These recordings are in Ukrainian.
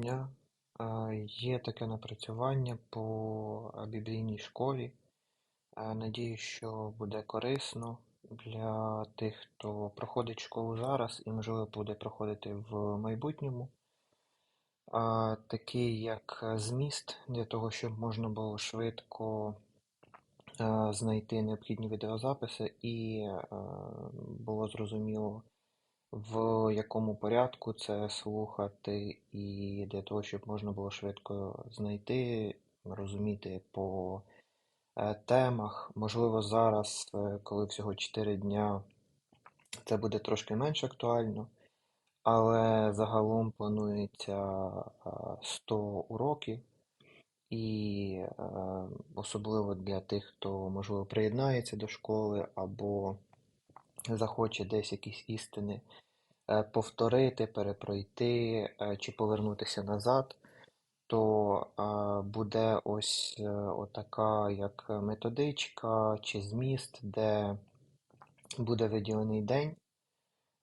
дня. Є таке напрацювання по е, біблійній школі. Е, Надіюсь, що буде корисно для тих, хто проходить школу зараз і, можливо, буде проходити в майбутньому. Такий як е, зміст для того, щоб можна було швидко знайти необхідні відеозаписи і було зрозуміло, в якому порядку це слухати, і для того, щоб можна було швидко знайти, розуміти по е, темах. Можливо, зараз, е, коли всього 4 дня, це буде трошки менш актуально, але загалом планується е, 100 уроків, і е, особливо для тих, хто, можливо, приєднається до школи або захоче десь якісь істини е, повторити, перепройти е, чи повернутися назад, то е, буде ось отака як методичка чи зміст, де буде виділений день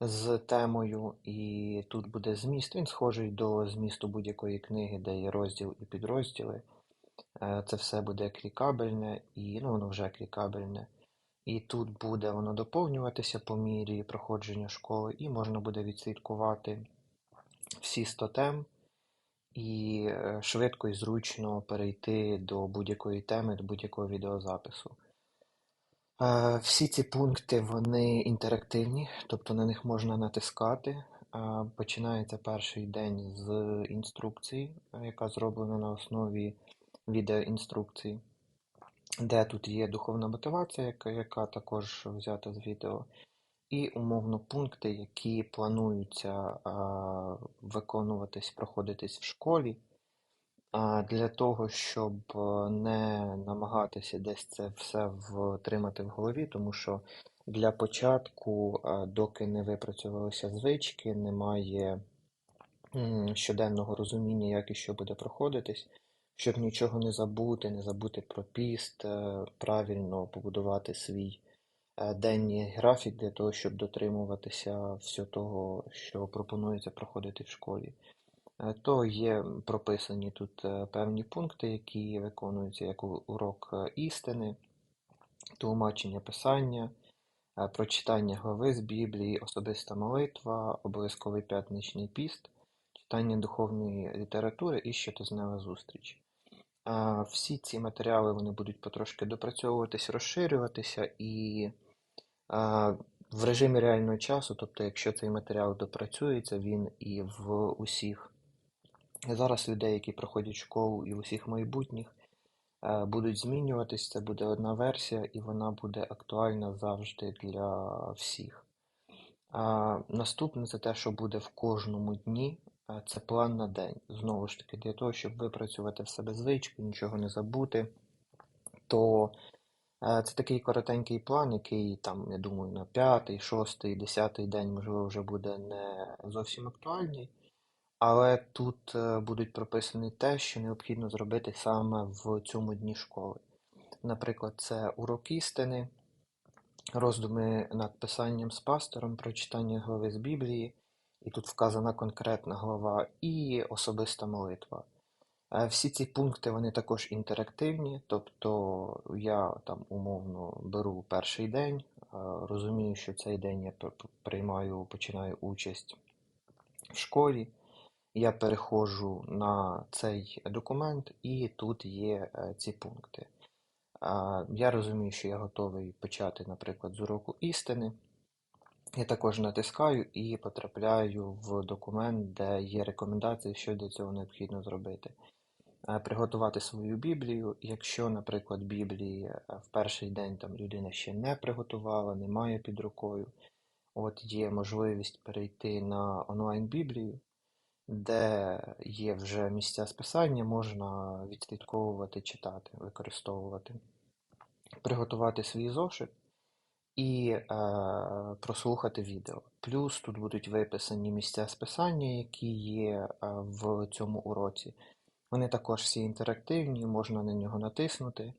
з темою, і тут буде зміст. Він схожий до змісту будь-якої книги, де є розділ і підрозділи. Це все буде клікабельне, і ну, воно вже клікабельне. І тут буде воно доповнюватися по мірі проходження школи, і можна буде відслідкувати всі 100 тем і е, швидко і зручно перейти до будь-якої теми, до будь-якого відеозапису. Е, Всі ці пункти вони інтерактивні, тобто на них можна натискати. Е, Починається перший день з інструкції, яка зроблена на основі відеоінструкцій, де тут є духовна мотивація, яка, яка також взята з відео, і умовно пункти, які плануються е, виконуватись, проходитись в школі. А Для того, щоб е, не намагатися десь це все втримати в голові, тому що для початку, е, доки не випрацювалися звички, немає щоденного розуміння, як і що буде проходитись, щоб нічого не забути, не забути про піст, е, правильно побудувати свій е, денний графік для того, щоб дотримуватися всього того, що пропонується проходити в школі. Е, То є прописані тут певні пункти, які виконуються як урок істини, тлумачення писання, прочитання глави з Біблії, особиста молитва, обов'язковий п'ятничний піст, читання духовної літератури і щотижнева зустріч. Всі ці матеріали вони будуть потрошки допрацьовуватись, розширюватися і в режимі реального часу, тобто якщо цей матеріал допрацюється, він і в усіх Зараз людей, які проходять школу і в усіх майбутніх, будуть змінюватись. Це буде одна версія, і вона буде актуальна завжди для всіх. Наступне це те, що буде в кожному дні. Це план на день. Знову ж таки, для того, щоб випрацювати в себе звичку, нічого не забути, то е, це такий коротенький план, який там, я думаю, на п'ятий, шостий, десятий день, можливо, вже буде не зовсім актуальний. Але тут е, будуть прописані те, що необхідно зробити саме в цьому дні школи. Наприклад, це урок істини, роздуми над писанням з пастором, прочитання глави з Біблії, і тут вказана конкретна глава, і особиста молитва. Е, Всі ці пункти вони також інтерактивні, тобто я там умовно беру перший день, е, розумію, що цей день я приймаю, починаю участь в школі. Я переходжу на цей документ, і тут є е, ці пункти. Я розумію, що я готовий почати, наприклад, з уроку істини. Я також натискаю і потрапляю в документ, де є рекомендації, що для цього необхідно зробити. Е, Приготувати свою Біблію. Якщо, наприклад, Біблії е, в перший день там людина ще не приготувала, не має під рукою, от є можливість перейти на онлайн-біблію де є вже місця списання, можна відслідковувати, читати, використовувати, приготувати свій зошит і е, прослухати відео. Плюс тут будуть виписані місця списання, які є е, в цьому уроці. Вони також всі інтерактивні, можна на нього натиснути,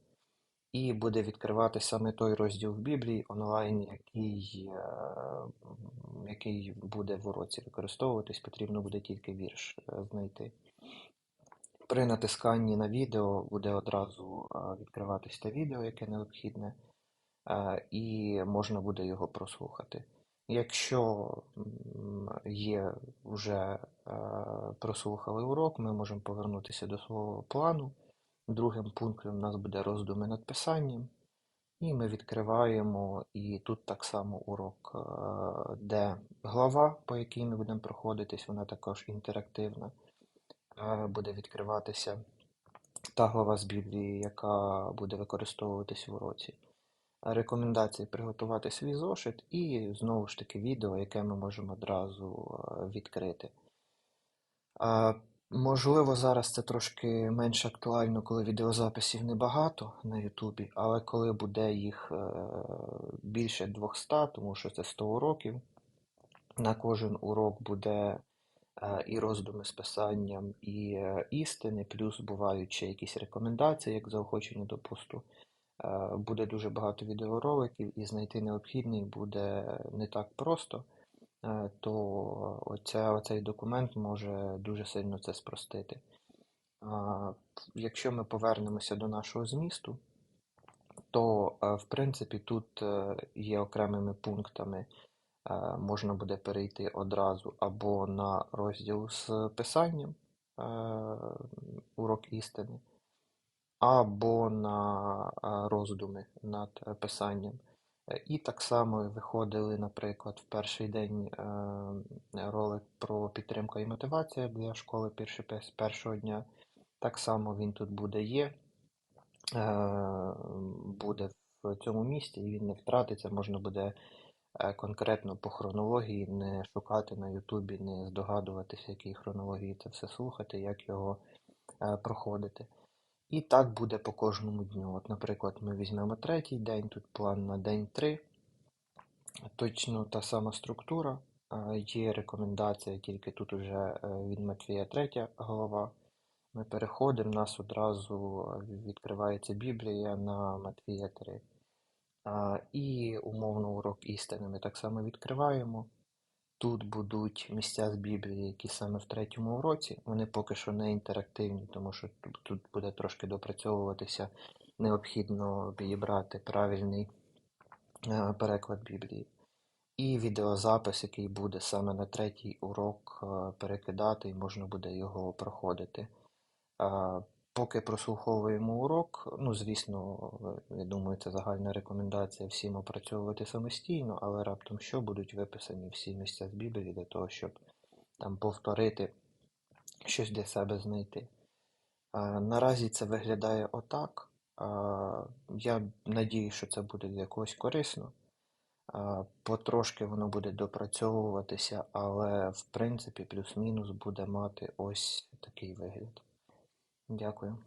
і буде відкривати саме той розділ в Біблії онлайн, який, е, який буде в уроці використовуватись, потрібно буде тільки вірш е, знайти. При натисканні на відео буде одразу відкриватись те відео, яке необхідне, і можна буде його прослухати. Якщо є вже е, прослухали урок, ми можемо повернутися до свого плану. Другим пунктом у нас буде роздуми над писанням. І ми відкриваємо, і тут так само урок, е, де глава, по якій ми будемо проходитись, вона також інтерактивна. Е, Буде відкриватися та глава з Біблії, яка буде використовуватись в уроці. Рекомендації приготувати свій зошит і знову ж таки відео, яке ми можемо одразу е, відкрити. Можливо, зараз це трошки менш актуально, коли відеозаписів небагато на Ютубі, але коли буде їх е, більше 200, тому що це 100 уроків, на кожен урок буде е, і роздуми з писанням, і істини, плюс бувають ще якісь рекомендації, як заохочення до посту. Е, Буде дуже багато відеороликів, і знайти необхідний буде не так просто е, то оця, оцей документ може дуже сильно це спростити. Якщо ми повернемося до нашого змісту, то е, в принципі тут е, є окремими пунктами, е, можна буде перейти одразу або на розділ з писанням, е, урок істини, або на е, роздуми над писанням. Е, І так само виходили, наприклад, в перший день е, ролик про підтримку і мотивація для школи першого дня. Так само він тут буде є, буде в цьому місці, і він не втратиться. Можна буде конкретно по хронології не шукати на Ютубі, не здогадуватися, якій хронології це все слухати, як його проходити. І так буде по кожному дню. От, наприклад, ми візьмемо третій день, тут план на день 3. Точно та сама структура. Е, Є рекомендація, тільки тут уже е, від Матвія 3 глава. Ми переходимо, нас одразу відкривається Біблія на Матвія 3. І умовно урок істини ми так само відкриваємо. Тут будуть місця з Біблії, які саме в третьому уроці. Вони поки що не інтерактивні, тому що тут, буде трошки допрацьовуватися. Необхідно підібрати правильний е, переклад Біблії. І відеозапис, який буде саме на третій урок е, перекидати, і можна буде його проходити. Поки прослуховуємо урок, ну, звісно, я думаю, це загальна рекомендація всім опрацьовувати самостійно, але раптом що будуть виписані всі місця з Біблії для того, щоб там повторити щось для себе знайти. Е, Наразі це виглядає отак. Е, Я надію, що це буде для когось корисно. Е, Потрошки воно буде допрацьовуватися, але в принципі плюс-мінус буде мати ось такий вигляд. Дякую.